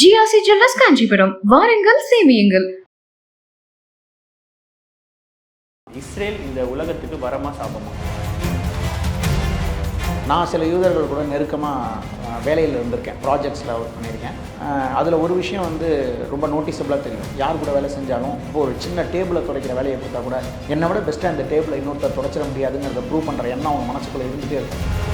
GRC jewellers Kanchipuram. வாருங்கள் சேமியுங்கள். Israel இந்த உலகத்துக்கு வரமா சாபமா? நான் சில யூதர்கள் கூட நெருக்கமாக வேலையில் இருந்திருக்கேன். ப்ராஜெக்ட்ஸில் ஒர்க் பண்ணியிருக்கேன். அதில் ஒரு விஷயம் வந்து ரொம்ப நோட்டீஸபிளாக தெரியும். யார் கூட வேலை செஞ்சாலும் இப்போ ஒரு சின்ன டேபிளை துடைக்கிற வேலையை கொடுத்தா கூட என்னை விட பெஸ்ட்டாக இந்த டேபிளை இன்னொருத்தர் துடைச்சிட முடியாதுங்கிறத ப்ரூவ் பண்ணுற எண்ணம் அவங்க மனசுக்குள்ளே இருந்துகிட்டே இருக்கும்.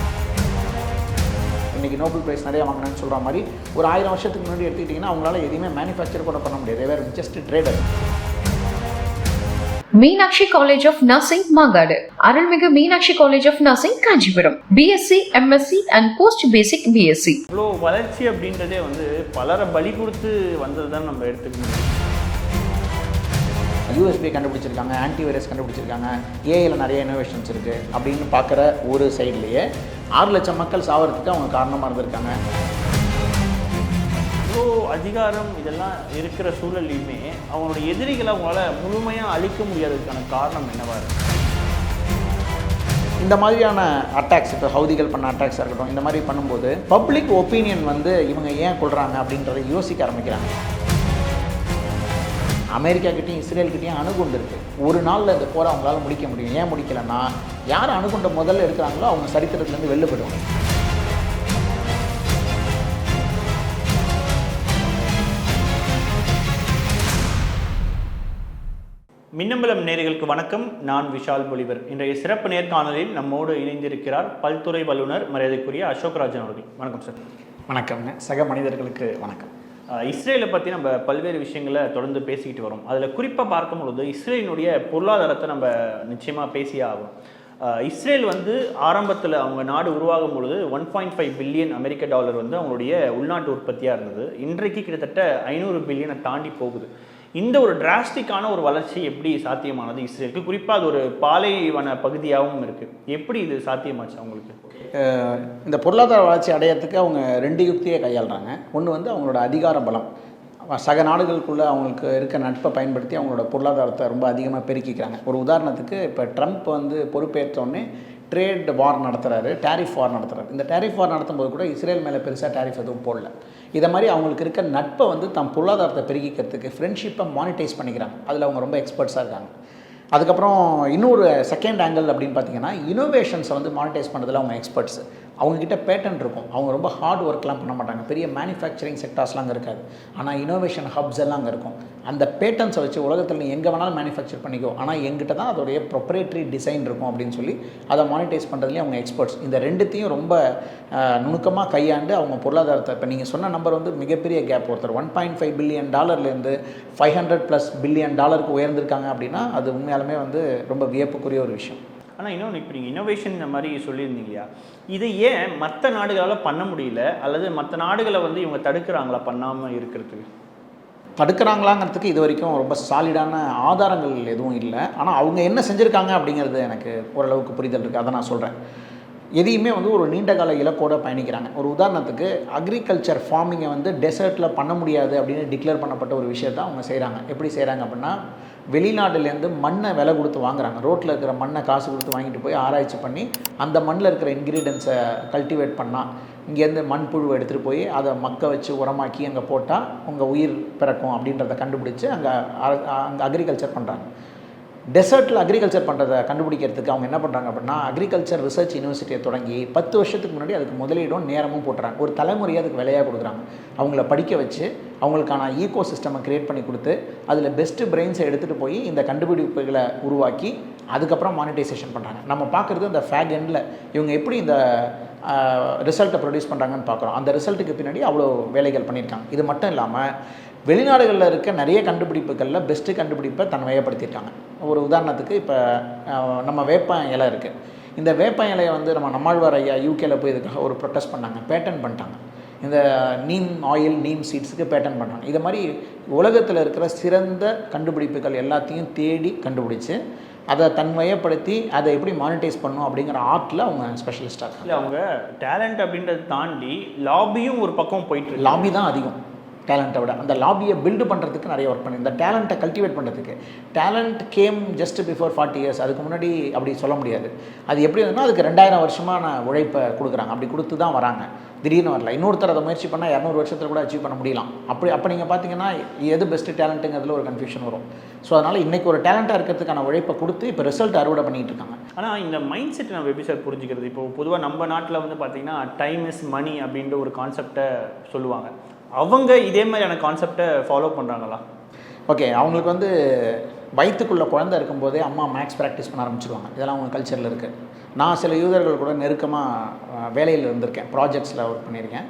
இன்றைக்கி நோபல் ப்ரைஸ் நிறைய வாங்கினேன்னு சொல்கிற மாதிரி ஒரு ஆயிரம் வருஷத்துக்கு முன்னாடி எடுத்துக்கிட்டிங்கன்னா அவங்களால எதையுமே மேனுஃபேக்சர் கூட பண்ண முடியாது. வேறு just trader Meenakshi college of nursing Mangadu. Arulmigu Meenakshi college of nursing Kanchipuram. BSc MSc and post basic BSc இவ்வளோ வளர்ச்சி அப்படின்றதே வந்து பலரை பலி கொடுத்து வந்தது தான் நம்ம எடுத்துக்கணும். யூஎஸ்பி கண்டுபிடிச்சிருக்காங்க ஆன்டிவைரஸ் கண்டுபிடிச்சிருக்காங்க ஏஐயில் நிறைய இனோவேஷன்ஸ் இருக்குது அப்படின்னு பார்க்குற ஒரு சைட்லேயே ஆறு லட்சம் மக்கள் சாவறதுக்கு அவங்க காரணமாக இருந்திருக்காங்க. இவ்வளோ அதிகாரம் இதெல்லாம் இருக்கிற சூழல்லையுமே அவங்களோட எதிரிகளை அவங்களால முழுமையாக அழிக்க முடியாததுக்கான காரணம் என்னவா இருக்கு? இந்த மாதிரியான அட்டாக்ஸ் இப்போ ஹவுதிகள் பண்ண அட்டாக்ஸாக இருக்கட்டும் இந்த மாதிரி பண்ணும்போது பப்ளிக் ஒப்பீனியன் வந்து இவங்க ஏன் கொள்கிறாங்க அப்படின்றத யோசிக்க ஆரம்பிக்கிறாங்க. அமெரிக்கா கிட்டேயும் இஸ்ரேல் கிட்டேயும் அணுகுண்டு இருக்குது ஒரு நாளில் இந்த போரை அவங்களால முடிக்க முடியும். ஏன் முடிக்கலைன்னா யார் அணுகுண்ட முதல்ல எடுக்கிறாங்களோ அவங்க சரித்திரத்துலேருந்து வெளில போயிடுவாங்க மின்னம்பலம் நேர்களுக்கு வணக்கம். நான் விஷால் பொலிவர். இன்றைய சிறப்பு நேர்காணலில் நம்மோடு இணைந்திருக்கிறார் பல்துறை வல்லுநர் மரியாதைக்குரிய அசோக் ராஜன் அவர்கள். வணக்கம் சார். வணக்கம்ங்க சக மனிதர்களுக்கு வணக்கம். இஸ்ரேலை பற்றி நம்ம பல்வேறு விஷயங்களை தொடர்ந்து பேசிக்கிட்டு வரோம். அதில் குறிப்பாக பார்க்கும் பொழுது இஸ்ரேலினுடைய பொருளாதாரத்தை நம்ம நிச்சயமாக பேசியே ஆகும் இஸ்ரேல் வந்து ஆரம்பத்தில் அவங்க நாடு உருவாகும் பொழுது ஒன் பாயிண்ட் ஃபைவ் பில்லியன் அமெரிக்க டாலர் வந்து அவங்களுடைய உள்நாட்டு உற்பத்தியாக இருந்தது. இன்றைக்கு கிட்டத்தட்ட ஐநூறு பில்லியனை தாண்டி போகுது. இந்த ஒரு டிராஸ்டிக்கான ஒரு வளர்ச்சி எப்படி சாத்தியமானது இஸ்ரேலுக்கு? குறிப்பாக அது ஒரு பாலைவன பகுதியாகவும் இருக்குது எப்படி இது சாத்தியமாச்சு அவங்களுக்கு? இந்த பொருளாதார வளர்ச்சி அடையறதுக்கு அவங்க ரெண்டு யுக்தியை கையாளுறாங்க. ஒன்று வந்து அவங்களோட அதிகார பலம். சக நாடுகளுக்குள்ளே அவங்களுக்கு இருக்க நட்பை பயன்படுத்தி அவங்களோட பொருளாதாரத்தை ரொம்ப அதிகமாக பெருக்கிக்கிறாங்க. ஒரு உதாரணத்துக்கு இப்போ ட்ரம்ப் வந்து பொறுப்பேற்றோன்னே ட்ரேட் வார் நடத்துகிறாரு டேரிஃப் வார் நடத்துகிறாரு இந்த டேரிஃப் வார் நடத்தும்போது கூட இஸ்ரேல் மேலே பெருசாக டேரிஃப் எதுவும் போடல. இதை மாதிரி அவங்களுக்கு இருக்க நட்பை வந்து தம் பொருளாதாரத்தை பெருகிக்கிறதுக்கு ஃப்ரெண்ட்ஷிப்பை மானிட்டைஸ் பண்ணிக்கிறாங்க. அதில் அவங்க ரொம்ப எக்ஸ்பர்ட்ஸாக இருக்காங்க. அதுக்கப்புறம் இன்னொரு செகண்ட் ஆங்கிள் அப்படின்னு பார்த்தீங்கன்னா இனோவேஷன்ஸை வந்து மானிட்டைஸ் பண்ணுறதுல அவங்க எக்ஸ்பர்ட்ஸ் அவங்கக்கிட்ட பேட்டன் இருக்கும். அவங்க ரொம்ப ஹார்ட் ஒர்க்லாம் பண்ண மாட்டாங்க. பெரிய மேனுஃபேக்சரிங் செக்டார்ஸ்லாம் அங்கே இருக்காது. ஆனால் இனோவேஷன் ஹப்ஸ் எல்லாம் அங்கே இருக்கும். அந்த பேட்டன்ஸை வச்சு உலகத்தில் நீ எங்கே வேணாலும் மேனுஃபேக்சர் பண்ணிக்கோ. ஆனால் எங்கிட்ட தான் அதோடைய ப்ரொப்ரேட்டரி டிசைன் இருக்கும் அப்படின்னு சொல்லி அதை மானிட்டைஸ் பண்ணுறதுலேயும் அவங்க எக்ஸ்பர்ட்ஸ் இந்த ரெண்டுத்தையும் ரொம்ப நுணுக்கமாக கையாண்டு அவங்க பொருளாதாரத்தை இப்போ நீங்கள் சொன்ன நம்பர் வந்து மிகப்பெரிய கேப் ஒருத்தர். ஒன் பாயிண்ட் ஃபைவ் பில்லியன் டாலர்லேருந்து ஃபைவ் ஹண்ட்ரட் ப்ளஸ் பில்லியன் டாலருக்கு உயர்ந்திருக்காங்க அப்படின்னா அது உண்மையாலுமே வந்து ரொம்ப வியப்புக்குரிய ஒரு விஷயம். ஆனால் இன்னொன்று இப்போ நீங்கள் இன்னோவேஷன் இந்த மாதிரி சொல்லியிருந்தீங்க இல்லையா? இதை ஏன் மற்ற நாடுகளால் பண்ண முடியல? அல்லது மற்ற நாடுகளை வந்து இவங்க தடுக்கிறாங்களா பண்ணாமல் இருக்கிறதுக்கு? தடுக்கிறாங்களாங்கிறதுக்கு இது வரைக்கும் ரொம்ப சாலிடான ஆதாரங்கள் எதுவும் இல்லை. ஆனால் அவங்க என்ன செஞ்சுருக்காங்க அப்படிங்கிறது எனக்கு ஓரளவுக்கு புரிதல் இருக்குது அதை நான் சொல்கிறேன் எதையுமே வந்து ஒரு நீண்ட கால இலக்கோட பயணிக்கிறாங்க. ஒரு உதாரணத்துக்கு அக்ரிகல்ச்சர் ஃபார்மிங்கை வந்து டெசர்ட்டில் பண்ண முடியாது அப்படின்னு டிக்ளேர் பண்ணப்பட்ட ஒரு விஷயத்தை அவங்க செய்கிறாங்க எப்படி செய்கிறாங்க அப்படின்னா வெளிநாடுலேருந்து மண்ணை விலை கொடுத்து வாங்குறாங்க. ரோட்டில் இருக்கிற மண்ணை காசு கொடுத்து வாங்கிட்டு போய் ஆராய்ச்சி பண்ணி அந்த மண்ணில் இருக்கிற இன்க்ரீடியன்ஸை கல்டிவேட் பண்ணால் இங்கேருந்து மண்புழுவை எடுத்துகிட்டு போய் அதை மக்க வச்சு உரமாக்கி அங்கே போட்டால் உங்கள் உயிர் பிறக்கும் அப்படின்றத கண்டுபிடிச்சு அங்கே அங்கே அக்ரிகல்ச்சர் பண்ணுறாங்க டெசர்ட்டில் அக்ரிகல்ச்சர் பண்ணுறதை கண்டுபிடிக்கிறதுக்கு அவங்க என்ன பண்ணுறாங்க அப்படின்னா அக்ரிகல்ச்சர் ரிசர்ச் யூனிவர்சிட்டியை தொடங்கி பத்து வருஷத்துக்கு முன்னாடி அதுக்கு முதலீடும் நேரமும் போட்டுறாங்க. ஒரு தலைமுறையை அதுக்கு விலையாக கொடுக்குறாங்க. அவங்கள படிக்க வச்சு அவங்களுக்கான ஈகோ சிஸ்டமை க்ரியேட் பண்ணி கொடுத்து அதில் பெஸ்ட்டு பிரெயின்ஸை எடுத்துகிட்டு போய் இந்த கண்டுபிடிப்புகளை உருவாக்கி அதுக்கப்புறம் மானிட்டைசேஷன் பண்ணுறாங்க நம்ம பார்க்குறது இந்த ஃபேக் எண்டில் இவங்க எப்படி இந்த ரிசல்ட்டை ப்ரொடியூஸ் பண்ணுறாங்கன்னு பார்க்குறோம். அந்த ரிசல்ட்டுக்கு பின்னாடி அவ்வளோ வேலைகள் பண்ணியிருக்காங்க. இது மட்டும் இல்லாமல் வெளிநாடுகளில் இருக்க நிறைய கண்டுபிடிப்புகளில் பெஸ்ட்டு கண்டுபிடிப்பை தன்மையைப்படுத்தியிருக்காங்க. ஒரு உதாரணத்துக்கு இப்போ நம்ம வேப்ப இலை இருக்குது இந்த வேப்ப இலையை வந்து நம்ம நம்மாழ்வார் ஐயா யூகேல போய் இதுக்காக ஒரு ப்ரொட்டஸ்ட் பண்ணாங்க. பேட்டன் பண்ணிட்டாங்க. இந்த நீம் ஆயில் நீம் சீட்ஸுக்கு பேட்டன் பண்ணாங்க இது மாதிரி உலகத்தில் இருக்கிற சிறந்த கண்டுபிடிப்புகள் எல்லாத்தையும் தேடி கண்டுபிடிச்சு அதை தன்வயப்படுத்தி அதை எப்படி மானிட்டைஸ் பண்ணும் அப்படிங்கிற ஆர்ட்டில் அவங்க ஸ்பெஷலிஸ்டாக இல்லை அவங்க டேலண்ட் அப்படின்றத தாண்டி லாபியும் ஒரு பக்கம் போயிட்டு லாபி தான் அதிகம். டேலண்ட்டை விட அந்த லாபியை பில்டு பண்ணுறதுக்கு நிறைய ஒர்க் பண்ணி இந்த டேலண்ட்டை கல்டிவேட் பண்ணுறதுக்கு talent came just before forty years அதுக்கு முன்னாடி அப்படி சொல்ல முடியாது. அது எப்படி வந்துன்னா அதுக்கு ரெண்டாயிரம் வருஷமான உழைப்பை கொடுக்குறாங்க அப்படி கொடுத்து தான் வராங்க. திடீர்னு வரல. இன்னொருத்தர் அதை முயற்சி பண்ணால் இரநூறு வருஷத்தில் கூட அச்சீவ் பண்ண முடியலாம். அப்படி அப்போ நீங்கள் பார்த்தீங்கன்னா எது பெஸ்ட்டு டேலண்ட்டுங்கிறதுல ஒரு கன்ஃபியூஷன் வரும். ஸோ அதனால் இன்றைக்கி ஒரு டேலண்ட்டாக இருக்கிறதுக்கான உழைப்பை கொடுத்து இப்போ ரிசல்ட் அறுவடை பண்ணிகிட்டு இருக்காங்க. ஆனால் இந்த மைண்ட் செட் நம்ம எப்படி சார் புரிஞ்சுக்கிறது. இப்போ பொதுவாக நம்ம நாட்டில் வந்து பார்த்தீங்கன்னா டைம் இஸ் மணி அப்படின்ற ஒரு கான்செப்டை சொல்லுவாங்க. அவங்க இதே மாதிரியான கான்செப்டை ஃபாலோ பண்ணுறாங்களா ஓகே அவங்களுக்கு வந்து வயிற்றுக்குள்ளே குழந்தை இருக்கும்போதே அம்மா மேக்ஸ் ப்ராக்டிஸ் பண்ண ஆரம்பிச்சிருவாங்க. இதெல்லாம் அவங்க கல்ச்சரில் இருக்குது நான் சில யூதர்கள் கூட நெருக்கமாக வேலையில் இருந்திருக்கேன். ப்ராஜெக்ட்ஸில் ஒர்க் பண்ணியிருக்கேன்.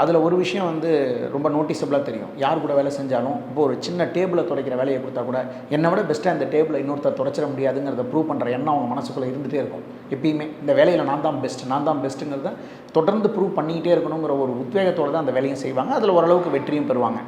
அதில் ஒரு விஷயம் வந்து ரொம்ப நோட்டிஸபிளாக தெரியும். யார் கூட வேலை செஞ்சாலும் இப்போ ஒரு சின்ன டேபிளை துடைக்கிற வேலையை கொடுத்தா கூட என்னை விட பெஸ்ட்டாக இந்த டேபிளை இன்னொருத்தர் துடைச்சிட முடியாதுங்கிறத ப்ரூவ் பண்ணுற எண்ணம் அவங்க மனசுக்குள்ளே இருந்துகிட்டே இருக்கும். எப்பயுமே இந்த வேலையில் நான் தான் பெஸ்ட் நான் தான் பெஸ்ட்டுங்கிறத தொடர்ந்து ப்ரூவ் பண்ணிக்கிட்டே இருக்கணுங்கிற ஒரு உத்வேகத்தோடு தான் அந்த வேலையும் செய்வாங்க. அதில் ஓரளவுக்கு வெற்றியும் பெறுவாங்க.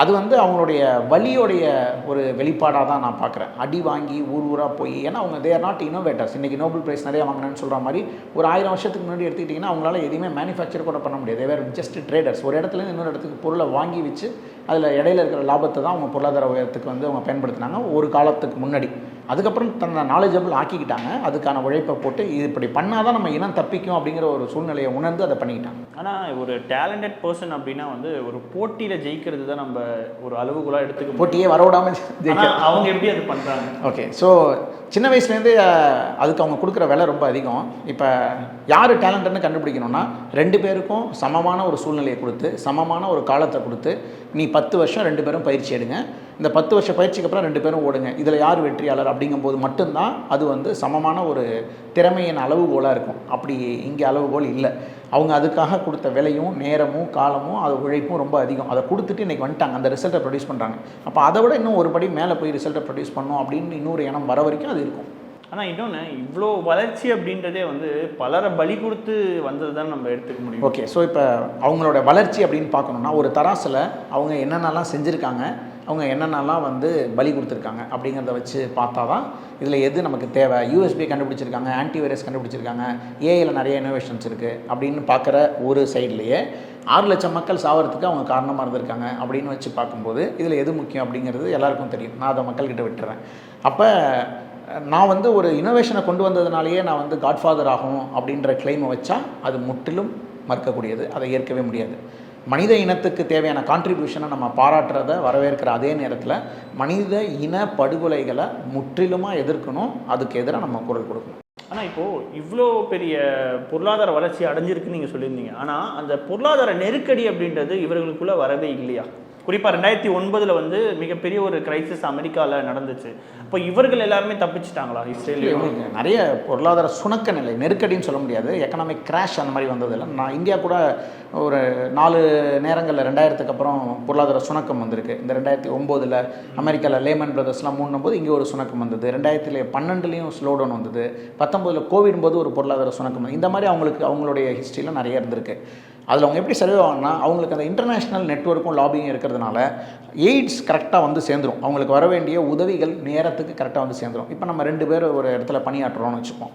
அது வந்து அவங்களுடைய வழியோடைய ஒரு வெளிப்பாடாக தான் நான் பார்க்குறேன். அடி வாங்கி ஊர் ஊராக போய் ஏன்னா அவங்க தேர் நாட் இனோவேட்டர்ஸ் இன்றைக்கி நோபல் ப்ரைஸ் நிறையா வாங்கினேன்னு சொல்கிற மாதிரி ஒரு ஆயிரம் வருஷத்துக்கு முன்னாடி எடுத்துக்கிட்டிங்கன்னா அவங்களால எதையுமே மேனுஃபேக்சர் கூட பண்ண முடியாது. வேறு ஜஸ்ட் ட்ரேடர்ஸ் ஒரு இடத்துலேருந்து இன்னொரு இடத்துக்கு பொருளை வாங்கி வச்சு அதில் இடையில இருக்கிற லாபத்தை தான் அவங்க பொருளாதார உயரத்துக்கு வந்து அவங்க பயன்படுத்தினாங்க. ஒரு காலத்துக்கு முன்னாடி. அதுக்கப்புறம் தன்னை நாலேஜபிள் ஆக்கிக்கிட்டாங்க. அதுக்கான உழைப்பை போட்டு இது இப்படி பண்ணால் தான் நம்ம இனம் தப்பிக்கும் அப்படிங்கிற ஒரு சூழ்நிலையை உணர்ந்து அதை பண்ணிக்கிட்டாங்க. ஆனால் ஒரு டேலண்டட் பர்சன் அப்படின்னா வந்து ஒரு போட்டியில் ஜெயிக்கிறது தான் நம்ம ஒரு அளவுகோலாக எடுத்துக்க. போட்டியே வரவிடாமல் அவங்க எப்படி அது பண்ணுறாங்க ஓகே ஸோ சின்ன வயசுலேருந்தே அதுக்கு அவங்க கொடுக்குற விலை ரொம்ப அதிகம். இப்போ யார் டேலண்ட்னு கண்டுபிடிக்கணும்னா ரெண்டு பேருக்கும் சமமான ஒரு சூழ்நிலையை கொடுத்து சமமான ஒரு காலத்தை கொடுத்து நீ பத்து வருஷம் ரெண்டு பேரும் பயிற்சி எடுங்க. இந்த பத்து வருஷ பயிற்சிக்கு அப்புறம் ரெண்டு பேரும் ஓடுங்க. இதில் யார் வெற்றியாளர் அப்படிங்கும்போது மட்டும்தான் அது வந்து சமமான ஒரு திறமையின் அளவுகோலாக இருக்கும். அப்படி இங்கே அளவுகோல் இல்லை. அவங்க அதுக்காக கொடுத்த விலையும் நேரமும் காலமும் அது உழைப்பும் ரொம்ப அதிகம். அதை கொடுத்துட்டு இன்றைக்கி வந்துட்டாங்க. அந்த ரிசல்ட்டை ப்ரொடியூஸ் பண்ணுறாங்க அப்போ அதை விட இன்னும் ஒரு படி மேலே போய் ரிசல்ட்டை ப்ரொடியூஸ் பண்ணணும் அப்படின்னு இன்னொரு எண்ணம் வர வரைக்கும் அது இருக்கும். ஆனால் இன்னொன்று இவ்வளோ வளர்ச்சி அப்படின்றதே வந்து பலரை பலி கொடுத்து வந்தது தான் நம்ம எடுத்துக்க முடியும். ஓகே ஸோ இப்போ அவங்களோட வளர்ச்சி அப்படின்னு பார்க்கணுன்னா ஒரு தராசில் அவங்க என்னென்னலாம் செஞ்சுருக்காங்க அவங்க என்னென்னலாம் வந்து பலி கொடுத்துருக்காங்க அப்படிங்கிறத வச்சு பார்த்தா தான் இதில் எது நமக்கு தேவை? யூஎஸ்பி கண்டுபிடிச்சிருக்காங்க ஆன்டிவைரஸ் கண்டுபிடிச்சிருக்காங்க ஏஐயில் நிறைய இனோவேஷன்ஸ் இருக்குது அப்படின்னு பார்க்குற ஒரு சைட்லேயே ஆறு லட்சம் மக்கள் சாவறதுக்கு அவங்க காரணமாக இருந்திருக்காங்க அப்படின்னு வச்சு பார்க்கும்போது இதில் எது முக்கியம் அப்படிங்கிறது எல்லாருக்கும் தெரியும். நான் அதை மக்கள்கிட்ட விட்டுறேன். அப்போ நான் வந்து ஒரு இனோவேஷனை கொண்டு வந்ததுனாலேயே நான் வந்து காட்ஃபாதர் ஆகும் அப்படின்ற கிளைமை வச்சா அது முற்றிலும் மறுக்கக்கூடியது. அதை ஏற்கவே முடியாது. மனித இனத்துக்கு தேவையான கான்ட்ரிபியூஷனை நம்ம பாராட்டுறத வரவேற்கிற அதே நேரத்தில் மனித இன படுகொலைகளை முற்றிலுமாக எதிர்க்கணும் அதுக்கு எதிராக நம்ம குரல் கொடுக்கணும். ஆனால் இப்போது இவ்வளோ பெரிய பொருளாதார வளர்ச்சி அடைஞ்சிருக்குன்னு நீங்கள் சொல்லியிருந்தீங்க. ஆனால் அந்த பொருளாதார நெருக்கடி அப்படின்றது இவர்களுக்குள்ளே வரவே இல்லையா? குறிப்பாக ரெண்டாயிரத்தி ஒன்பதில் வந்து மிகப்பெரிய ஒரு கிரைசிஸ் அமெரிக்காவில் நடந்துச்சு. அப்போ இவர்கள் எல்லாருமே தப்பிச்சிட்டாங்களா இஸ்ரேலியும் நிறைய பொருளாதார சுணக்க நிலை நெருக்கடின்னு சொல்ல முடியாது. எக்கனாமிக் கிராஷ் அந்த மாதிரி வந்ததில்லை நான் இந்தியா கூட ஒரு நாலு நேரங்களில் ரெண்டாயிரத்துக்கு அப்புறம் பொருளாதார சுணக்கம் வந்திருக்கு. இந்த ரெண்டாயிரத்தி ஒம்போதில் அமெரிக்காவில் லேமன் பிரதர்ஸ்லாம் மூணும் போது இங்கே ஒரு சுணக்கம் வந்தது. ரெண்டாயிரத்துல பன்னெண்டுலேயும் ஸ்லோ டவுன் வந்தது. பத்தொம்போதில் கோவிட் போது ஒரு பொருளாதார சுணக்கம் இந்த மாதிரி அவங்களுக்கு அவங்களுடைய ஹிஸ்ட்ரியில் நிறைய இருந்திருக்கு. அதில் அவங்க எப்படி சர்வே ஆகணும்னா அவங்களுக்கு அந்த இன்டர்நேஷ்னல் நெட்வொர்க்கும் லாபியும் இருக்கிறதுனால எய்ட்ஸ் கரெக்டாக வந்து சேர்ந்துரும். அவங்களுக்கு வர வேண்டிய உதவிகள் நேரத்துக்கு கரெக்டாக வந்து சேர்ந்துரும். இப்போ நம்ம ரெண்டு பேர் ஒரு இடத்துல பணியாற்றுறோம்னு வச்சுப்போம்.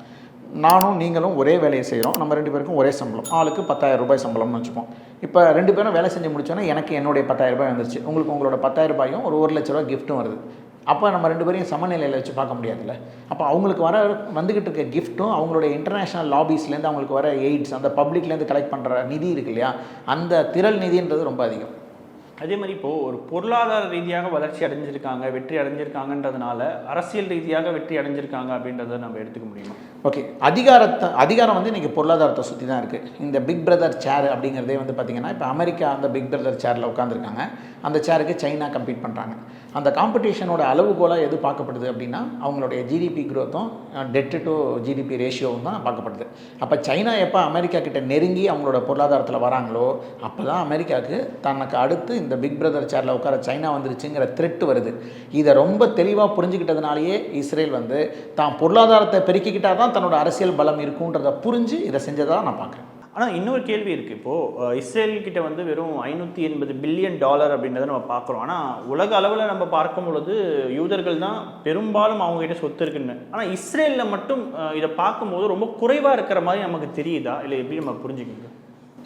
நானும் நீங்களும் ஒரே வேலையை செய்கிறோம் நம்ம ரெண்டு பேருக்கும் ஒரே சம்பளம். ஆளுக்கு பத்தாயிரம் ரூபாய் சம்பளம்னு வச்சுப்போம். இப்போ ரெண்டு பேரும் வேலை செஞ்சு முடிச்சோன்னா எனக்கு என்னுடைய பத்தாயிரம் ரூபாய் வந்துருச்சு. உங்களுக்கு உங்களோட பத்தாயிரம் ரூபாயும் ஒரு ஒரு லட்ச ரூபாய் கிஃப்ட்டும் வருது. அப்போ நம்ம ரெண்டு பேரையும் சமநிலையில் வச்சு பார்க்க முடியாதுல்ல. அப்போ அவங்களுக்கு வர வந்துக்கிட்டு இருக்க கிஃப்ட்டும் அவங்களுடைய இன்டர்நேஷ்னல் லாபிஸ்லேருந்து அவங்களுக்கு வர எய்ட்ஸ் அந்த பப்ளிக்லேருந்து கலெக்ட் பண்ணுற நிதி இருக்கு இல்லையா? அந்த திரள் நிதின்றது ரொம்ப அதிகம். அதே மாதிரி இப்போது ஒரு பொருளாதார ரீதியாக வளர்ச்சி அடைஞ்சிருக்காங்க வெற்றி அடைஞ்சிருக்காங்கன்றதுனால அரசியல் ரீதியாக வெற்றி அடைஞ்சிருக்காங்க அப்படின்றத நம்ம எடுத்துக்க முடியுமா? ஓகே அதிகாரத்தை அதிகாரம் வந்து இன்றைக்கி பொருளாதாரத்தை சுற்றி தான் இருக்குது இந்த பிக் பிரதர் சேர் அப்படிங்கிறதே வந்து பார்த்திங்கன்னா இப்போ அமெரிக்கா அந்த பிக் பிரதர் சேரில் உட்காந்துருக்காங்க அந்த சேருக்கு சைனா கம்பீட் பண்ணுறாங்க அந்த காம்படிஷனோட அளவுகோலாக எது பார்க்கப்படுது அப்படின்னா அவங்களுடைய ஜிடிபி க்ரோத்தும் டெட்டு டு ஜிடிபி ரேஷியோவும் தான் பார்க்கப்படுது அப்போ சைனா எப்போ அமெரிக்கா கிட்ட நெருங்கி அவங்களோட பொருளாதாரத்தில் வராங்களோ அப்போ தான் அமெரிக்காவுக்கு தனக்கு அடுத்து இந்த பிக் பிரதர் சேரில் உட்கார சைனா வந்துருச்சுங்கிற த்ரெட் வருது. இதை ரொம்ப தெளிவாக புரிஞ்சுக்கிட்டதுனாலேயே இஸ்ரேல் வந்து தான் பொருளாதாரத்தை பெருக்கிக்கிட்டால் தான் தன்னோட அரசியல் பலம் இருக்குன்றதை புரிஞ்சு இதை செஞ்சதாக நான் பார்க்குறேன். ஆனால் இன்னொரு கேள்வி இருக்குது இப்போது இஸ்ரேல்கிட்ட வந்து வெறும் ஐநூற்றி எண்பது பில்லியன் டாலர் அப்படின்றத நம்ம பார்க்குறோம். ஆனால் உலக அளவில் நம்ம பார்க்கும் பொழுது யூதர்கள் தான் பெரும்பாலும் அவங்ககிட்ட சொத்து இருக்குன்னு. ஆனால் இஸ்ரேலில் மட்டும் இதை பார்க்கும்போது ரொம்ப குறைவாக இருக்கிற மாதிரி நமக்கு தெரியுதா? இல்லை எப்படி நம்ம புரிஞ்சுக்கணும்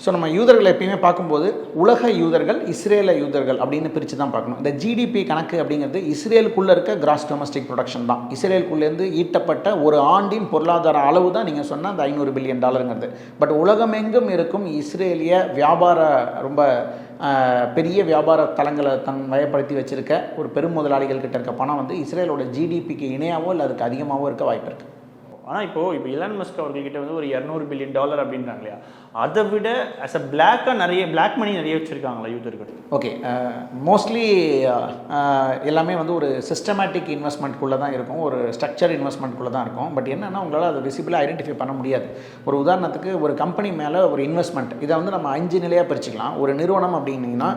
ஸோ நம்ம யூதர்களை எப்பயுமே பார்க்கும்போது உலக யூதர்கள் இஸ்ரேல யூதர்கள் அப்படின்னு பிரித்து தான் பார்க்கணும். இந்த ஜிடிபி கணக்கு அப்படிங்கிறது இஸ்ரேலுக்குள்ளே இருக்க கிராஸ் டொமஸ்டிக் ப்ரொடக்ஷன் தான். இஸ்ரேலுக்குள்ளேருந்து ஈட்டப்பட்ட ஒரு ஆண்டின் பொருளாதார அளவு தான் நீங்கள் சொன்ன அந்த ஐநூறு பில்லியன் டாலருங்கிறது பட் உலகமெங்கும் இருக்கும் இஸ்ரேலிய வியாபார ரொம்ப பெரிய வியாபார தளங்களை தன் வயப்படுத்தி வச்சிருக்க ஒரு பெரும் முதலாளிகள் கிட்ட இருக்க பணம் வந்து இஸ்ரேலோட ஜிடிபிக்கு இணையாவோ இல்லை அதுக்கு அதிகமாகவோ இருக்க வாய்ப்பு இருக்குது ஆனால் இப்போது இப்போ இலான் மஸ்க் அவர்கிட்ட வந்து ஒரு இரநூறு பில்லியன் டாலர் அப்படின்றாங்க இல்லையா? அதை விட அஸ் அ பிளாக்காக நிறைய பிளாக் மணி நிறைய வச்சுருக்காங்களா யூத்தர்கள் okay mostly uh, uh, uh, எல்லாமே வந்து ஒரு சிஸ்டமேட்டிக் இன்வெஸ்ட்மெண்ட்குள்ளே தான் இருக்கும். ஒரு ஸ்ட்ரக்சர் இன்வெஸ்ட்மெண்ட்குள்ளே தான் இருக்கும். பட் என்னென்னா உங்களால் அதை விசிபிளாக ஐடென்டிஃபை பண்ண முடியாது. ஒரு உதாரணத்துக்கு ஒரு கம்பெனி மேலே ஒரு இன்வெஸ்ட்மெண்ட் இதை வந்து நம்ம அஞ்சு நிலையாக பிரிச்சுக்கலாம். ஒரு நிறுவனம் அப்படின்னீங்கன்னா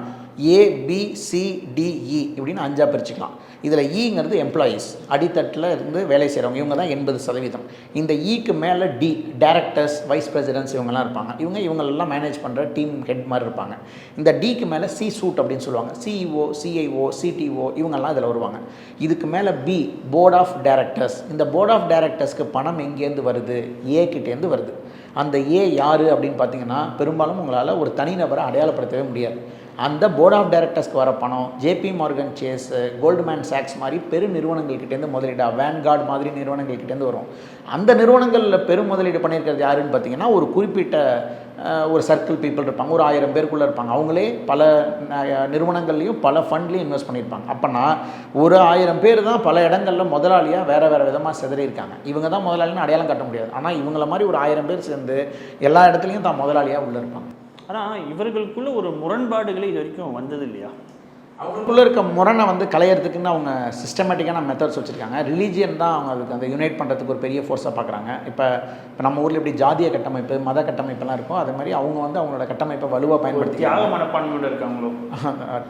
ஏபிசிடிஇ e, இப்படின்னு அஞ்சாக பிரிச்சுக்கலாம். இதில் e ஈங்கிறது எம்ப்ளாயீஸ் அடித்தட்டில் இருந்து வேலை செய்கிறவங்க இவங்க தான் எண்பது சதவீதம். இந்த e ஈக்கு மேலே டி டேரக்டர்ஸ் வைஸ் பிரசிடென்ட்ஸ் இவங்கெல்லாம் இருப்பாங்க. இவங்க இவங்களெல்லாம் மேனேஜ் பண்ணுற டீம் ஹெட் மாதிரி இருப்பாங்க. இந்த டிக்கு மேலே சி சூட் அப்படின்னு சொல்லுவாங்க. சிஇஓ சிஐஓ சிடிஓ இவங்கெல்லாம் இதில் வருவாங்க. இதுக்கு மேலே பி போர்ட் ஆஃப் டேரக்டர்ஸ் இந்த போர்ட் ஆஃப் டேரக்டர்ஸ்க்கு பணம் எங்கேருந்து வருது? ஏ கிட்டேருந்து வருது. அந்த ஏ யார் அப்படின்னு பார்த்தீங்கன்னா பெரும்பாலும் உங்களால் ஒரு தனிநபரை அடையாளப்படுத்தவே முடியாது. அந்த போர்ட் ஆஃப் டைரக்டர்ஸ்க்கு வர பணம் ஜேபி மார்கன் சேஸ் கோல்ட்மேன் சாக்ஸ் மாதிரி பெரு நிறுவனங்கள்கிட்டேருந்து முதலீடா வேன்கார்டு மாதிரி நிறுவனங்கள்கிட்டேருந்து வரும். அந்த நிறுவனங்களில் பெரும் முதலீடு பண்ணியிருக்கிறது யாருன்னு பார்த்தீங்கன்னா ஒரு குறிப்பிட்ட ஒரு சர்க்கிள் பீப்புள் இருப்பாங்க. ஒரு ஆயிரம் பேருக்குள்ளே இருப்பாங்க. அவங்களே பல நிறுவனங்கள்லேயும் நிறுவனங்கள்லையும் பல ஃபண்ட்லேயும் இன்வெஸ்ட் பண்ணியிருப்பாங்க. அப்போனா ஒரு ஆயிரம் பேர் தான் பல இடங்களில் முதலாளியாக வேறு வேறு விதமாக சிதறியிருக்காங்க. இவங்க தான் முதலாளின்னு அடையாளம் காட்ட முடியாது. ஆனால் இவங்கள மாதிரி ஒரு ஆயிரம் பேர் சேர்ந்து எல்லா இடத்துலையும் தான் முதலாளியாக உள்ளே இருப்பாங்க. ஆனால் இவர்களுக்குள்ள ஒரு முரண்பாடுகளே இது வரைக்கும் வந்தது இல்லையா அவங்களுக்குள்ள இருக்க முரணை வந்து களையிறதுக்குன்னு அவங்க சிஸ்டமேட்டிக்கான மெத்தட்ஸ் வச்சுருக்காங்க. ரிலீஜியன் தான் அவங்க அதுக்கு அந்த யுனைட் பண்ணுறதுக்கு ஒரு பெரிய ஃபோர்ஸாக பார்க்குறாங்க. இப்போ இப்போ நம்ம ஊரில் எப்படி ஜாதிய கட்டமைப்பு மத கட்டமைப்பெல்லாம் இருக்கும். அது மாதிரி அவங்க வந்து அவங்களோட கட்டமைப்பை வலுவாக பயன்படுத்தி தியாக மனப்பான்மையோட இருக்காங்களோ?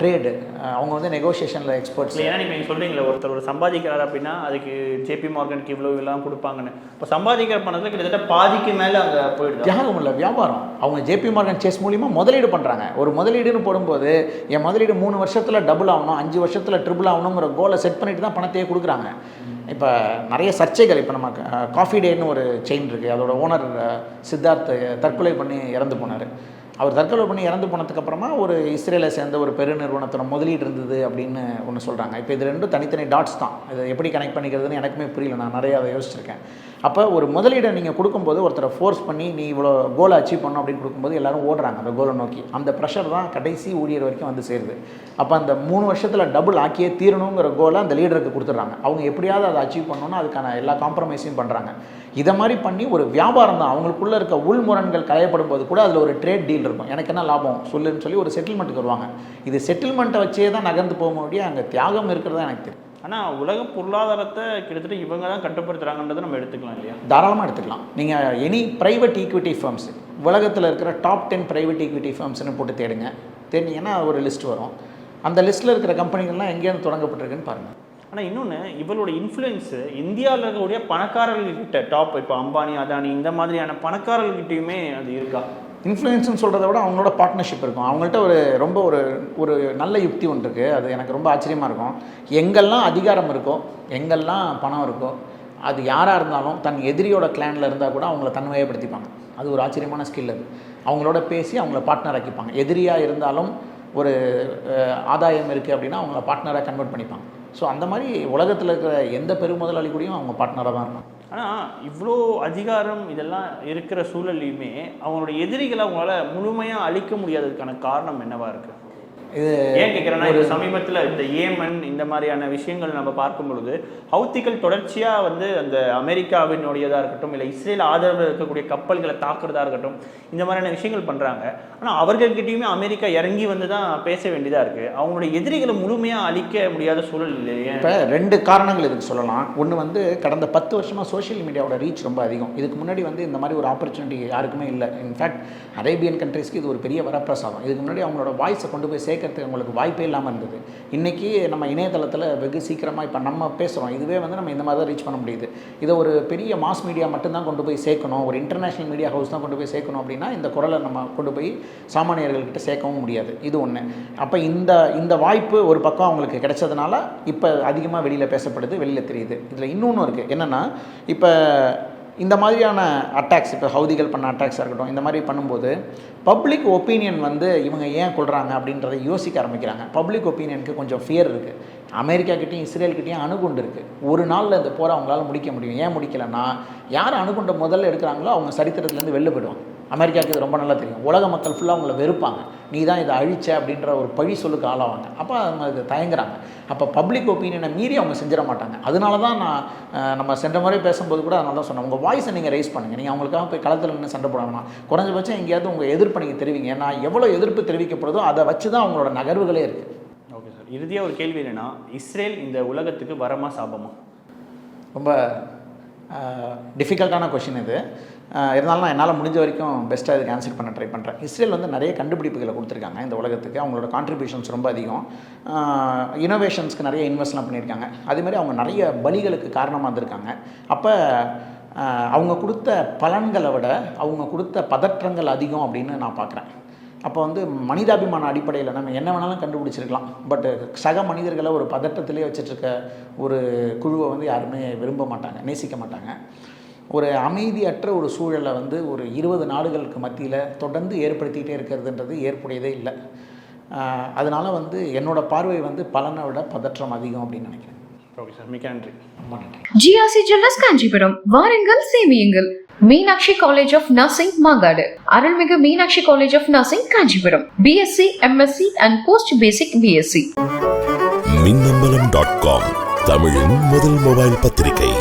ட்ரேடு அவங்க வந்து நெகோசியேஷனில் எக்ஸ்பர்ட்ஸ் ஏன்னா நீங்கள் நீங்கள் சொல்கிறீங்களே ஒருத்தர் ஒரு சம்பாதிக்கிறார் அப்படின்னா அதுக்கு ஜேபி மார்கனுக்கு இவ்வளோ எல்லாம் கொடுப்பாங்கன்னு. இப்போ சம்பாதிக்கிற பணத்தில் கிட்டத்தட்ட பாதிக்கு மேலே அங்கே போயிடுது? தியாகம் இல்லை வியாபாரம். அவங்க ஜேபி மார்கன் சேஸ் மூலிமா முதலீடு பண்ணுறாங்க ஒரு முதலீடுன்னு போடும்போது என் முதலீடு மூணு வருஷத்தில் டபுள் ஆகணும் அஞ்சு வருஷத்தில் ட்ரிபிள் ஆகணுங்கிற கோலை செட் பண்ணிட்டு தான் பணத்தையே கொடுக்குறாங்க. இப்போ நிறைய சர்ச்சைகள் இப்போ நம்ம காஃபி டேன்னு ஒரு செயின் இருக்குது அதோட ஓனர் சித்தார்த் தற்கொலை பண்ணி இறந்து போனார். அவர் தற்கொலை பண்ணி இறந்து போனதுக்கப்புறமா ஒரு இஸ்ரேலை சேர்ந்த ஒரு பெருநிறுவனத்தோட முதலீடு இருந்தது அப்படின்னு ஒன்று சொல்கிறாங்க இப்போ இது ரெண்டும் தனித்தனி டாட்ஸ் தான். இதை எப்படி கனெக்ட் பண்ணிக்கிறதுன்னு எனக்குமே புரியல. நான் நிறையா அதை யோசிச்சிருக்கேன். அப்போ ஒரு முதலீடை நீங்கள் கொடுக்கும்போது ஒருத்தரை ஃபோர்ஸ் பண்ணி நீ இவ்வளோ கோலை அச்சீவ் பண்ணும் அப்படின்னு கொடுக்கும்போது எல்லாரும் ஓடுறாங்க அந்த கோலை நோக்கி. அந்த ப்ரெஷர் தான் கடைசி ஊழியர் வரைக்கும் வந்து சேருது. அப்போ அந்த மூணு வருஷத்தில் டபுள் ஆக்கியே தீரணுங்கிற கோலை அந்த லீடருக்கு கொடுத்துட்றாங்க. அவங்க எப்படியாவது அதை அச்சீவ் பண்ணணும்னா அதுக்கான எல்லா காம்ப்ரமைஸையும் பண்ணுறாங்க இதை மாதிரி பண்ணி ஒரு வியாபாரம் தான். அவங்களுக்குள்ள இருக்க உள்முரண்கள் களையப்படும் போது கூட அதில் ஒரு ட்ரேட் டீல் இருக்கும். எனக்கு என்ன லாபம்? சொல்லுன்னு சொல்லி ஒரு செட்டில்மெண்ட்டுக்கு வருவாங்க. இது செட்டில்மெண்ட்டை வச்சே தான் நகர்ந்து போக முடியும். அங்கே தியாகம் இருக்கிறதா எனக்கு தெரியும். ஆனால் உலக பொருளாதாரத்தை கிட்டத்தட்ட இவங்க தான் கட்டுப்படுத்துறாங்கன்றதை நம்ம எடுத்துக்கலாம் இல்லையா? தாராளமாக எடுத்துக்கலாம். நீங்கள் எனி ப்ரைவேட் ஈக்விட்டி ஃபர்ம்ஸ் உலகத்தில் இருக்கிற டாப் டென் ப்ரைவேட் ஈக்விட்டி ஃபர்ம்ஸ்னு போட்டு தேடுங்க. தேடினீங்கன்னா ஒரு லிஸ்ட் வரும். அந்த லிஸ்ட்டில் இருக்கிற கம்பெனிகள்லாம் எங்கேருந்து தொடங்கப்பட்டிருக்குன்னு பாருங்கள் ஆனால் இன்னொன்று இவளோட இன்ஃப்ளூயன்ஸு இந்தியாவில் இருக்கக்கூடிய பணக்காரர்கள்கிட்ட டாப் இப்போ அம்பானி அதானி இந்த மாதிரியான பணக்காரர்கள்கிட்டயுமே அது இருக்கா? இன்ஃப்ளூயன்ஸ்னு சொல்கிறத விட அவங்களோட பார்ட்னர்ஷிப் இருக்கும். அவங்கள்ட்ட ஒரு ரொம்ப ஒரு ஒரு நல்ல யுக்தி ஒன்று இருக்குது அது எனக்கு ரொம்ப ஆச்சரியமாக இருக்கும். எங்கெல்லாம் அதிகாரம் இருக்கோ எங்கெல்லாம் பணம் இருக்கோ அது யாராக இருந்தாலும் தன் எதிரியோட கிளானில் இருந்தால் கூட அவங்கள தன்மையப்படுத்திப்பாங்க. அது ஒரு ஆச்சரியமான ஸ்கில் அது. அவங்களோட பேசி அவங்கள பார்ட்னர் ஆக்கிப்பாங்க. எதிரியாக இருந்தாலும் ஒரு ஆதாயம் இருக்குது அப்படின்னா அவங்கள பார்ட்னராக கன்வெர்ட் பண்ணிப்பாங்க. ஸோ அந்த மாதிரி உலகத்தில் இருக்கிற எந்த பெருமுதலாளி கூடயும் அவங்க பார்ட்னராக தான் இருக்கும் ஆனால் இவ்வளோ அதிகாரம் இதெல்லாம் இருக்கிற சூழல்லையுமே அவங்களோட எதிரிகளை அவங்களால முழுமையாக அழிக்க முடியாததுக்கான காரணம் என்னவாக இருக்குது இது ஏன் கேட்குறேன்னா இப்போ சமீபத்தில் இந்த ஏமன் இந்த மாதிரியான விஷயங்கள் நம்ம பார்க்கும் பொழுது ஹவுத்திகள் தொடர்ச்சியாக வந்து அந்த அமெரிக்காவினுடையதாக இருக்கட்டும் இல்லை இஸ்ரேல் ஆதரவில் இருக்கக்கூடிய கப்பல்களை தாக்குறதா இருக்கட்டும் இந்த மாதிரியான விஷயங்கள் பண்ணுறாங்க ஆனால் அவர்கள்கிட்டயுமே அமெரிக்கா இறங்கி வந்து தான் பேச வேண்டியதாக இருக்குது அவங்களுடைய எதிரிகளை முழுமையாக அழிக்க முடியாத சூழல் இல்லையே. இப்போ ரெண்டு காரணங்கள் இதுக்கு சொல்லலாம். ஒன்று வந்து கடந்த பத்து வருஷமாக சோஷியல் மீடியாவோட ரீச் ரொம்ப அதிகம். இதுக்கு முன்னாடி வந்து இந்த மாதிரி ஒரு ஆப்பர்ச்சுனிட்டி யாருக்குமே இல்லை. இன்ஃபேக்ட் அரேபியன் கண்ட்ரீஸ்க்கு இது ஒரு பெரிய வரப்பிரசாதம். இதுக்கு முன்னாடி அவங்களோட வாய்ஸை கொண்டு போய் சேர்க்கறதுக்கு அவங்களுக்கு வாய்ப்பே இல்லாமல் இருந்தது. இன்றைக்கி நம்ம இணையதளத்தில் வெகு சீக்கிரமாக இப்போ நம்ம பேசுகிறோம் இதுவே வந்து நம்ம இந்த மாதிரி தான் ரீச் பண்ண முடியுது. இதை ஒரு பெரிய மாஸ் மீடியா மட்டும்தான் கொண்டு போய் சேர்க்கணும். ஒரு இன்டர்நேஷ்னல் மீடியா ஹவுஸ் தான் கொண்டு போய் சேர்க்கணும் அப்படின்னா இந்த குரலை நம்ம கொண்டு போய் சாமானியர்கள்கிட்ட சேர்க்கவும் முடியாது. இது ஒன்று அப்போ இந்த இந்த வாய்ப்பு ஒரு பக்கம் அவங்களுக்கு கிடைச்சதுனால இப்போ அதிகமாக வெளியில் பேசப்படுது வெளியில் தெரியுது. இதில் இன்னொன்று இருக்குது என்னென்னா இப்போ இந்த மாதிரியான அட்டாக்ஸ் இப்போ ஹவுதிகள் பண்ண அட்டாக்ஸாக இருக்கட்டும் இந்த மாதிரி பண்ணும்போது பப்ளிக் ஒப்பீனியன் வந்து இவங்க ஏன் கொள்கிறாங்க அப்படின்றத யோசிக்க ஆரம்பிக்கிறாங்க. பப்ளிக் ஒப்பீனியனுக்கு கொஞ்சம் ஃபியர் இருக்குது அமெரிக்காக்கிட்டையும் இஸ்ரேல்கிட்டையும் அணுகுண்டு இருக்குது ஒரு நாளில் இந்த போரை அவங்களால முடிக்க முடியும். ஏன் முடிக்கலைன்னா யார் அணுகுண்டை முதல்ல எடுக்கிறாங்களோ அவங்க சரித்திரத்துலேருந்து வெளில போயிடுவாங்க. அமெரிக்காவுக்கு இது ரொம்ப நல்லா தெரியும். உலக மக்கள் ஃபுல்லாக அவங்கள வெறுப்பாங்க. நீ தான் இதை அழிச்ச அப்படின்ற ஒரு பழி சொல்லுக்கு ஆளாவாங்க. அப்போ அவங்க இது தயங்குறாங்க. அப்போ பப்ளிக் ஒப்பீனியனை மீறி அவங்க செஞ்சிட மாட்டாங்க. அதனால தான் நான் நம்ம சென்ற முறை பேசும்போது கூட அதனால தான் சொன்னேன். உங்கள் வாய்ஸை நீங்கள் ரைஸ் பண்ணுங்கள் நீங்கள் அவங்களுக்காக போய் களத்தில் நின்று சண்டை போட வேணாம். குறைஞ்சபட்சம் எங்கேயாவது உங்கள் எதிர்ப்பை நீங்கள் தெரிவிங்க. ஏன்னா எவ்வளோ எதிர்ப்பு தெரிவிக்கப்படுதோ அதை வச்சு தான் அவங்களோட நகர்வுகளே இருக்குது ஓகே சார் இறுதியாக ஒரு கேள்வி என்னன்னா இஸ்ரேல் இந்த உலகத்துக்கு வரமா சாபமா? ரொம்ப டிஃபிகல்ட்டான கொஷின் இது. இருந்தாலும் நான் என்னால் முடிஞ்ச வரைக்கும் பெஸ்ட்டாக இதுக்கு ஆன்சர் பண்ண ட்ரை பண்ணுறேன் இஸ்ரேல் வந்து நிறைய கண்டுபிடிப்புகளை கொடுத்துருக்காங்க இந்த உலகத்துக்கு. அவங்களோட கான்ட்ரிபியூஷன்ஸ் ரொம்ப அதிகம். இனோவேஷன்ஸ்க்கு நிறைய இன்வெஸ்ட்லாம் பண்ணியிருக்காங்க. அதேமாதிரி அவங்க நிறைய பலிகளுக்கு காரணமாக இருந்திருக்காங்க. அப்போ அவங்க கொடுத்த பலன்களை விட அவங்க கொடுத்த பதற்றங்கள் அதிகம் அப்படின்னு நான் பார்க்குறேன். அப்போ வந்து மனிதாபிமான அடிப்படையில் நம்ம என்ன வேணாலும் கண்டுபிடிச்சிருக்கலாம். பட் சக மனிதர்களை ஒரு பதட்டத்திலே வச்சிட்ருக்க ஒரு குழுவை வந்து யாருமே விரும்ப மாட்டாங்க நேசிக்க மாட்டாங்க. ஒரு அமைதியற்ற ஒரு சூழலை வந்து ஒரு இருபது நாடுகளுக்கு மத்தியில் தொடர்ந்து ஏற்படுத்திக்கிட்டே இருக்கிறதுன்றது ஏற்புடையதே இல்லை. அதனால வந்து என்னோட பார்வை வந்து பலனை விட பதற்றம் அதிகம் அப்படின்னு நினைக்கிறேன். ஓகே சார் ரொம்ப நன்றி. ஜிஆர்சி ஜுவல்லர்ஸ் காஞ்சிபுரம் வாருங்கள் சேமியுங்கள் Meenakshi college of nursing Mangadu Arulmigu Meenakshi college of nursing Kanchipuram BSc MSc and post basic BSc Minnambalam dot com தமிழின் முதல் மொபைல் பத்திரிகை.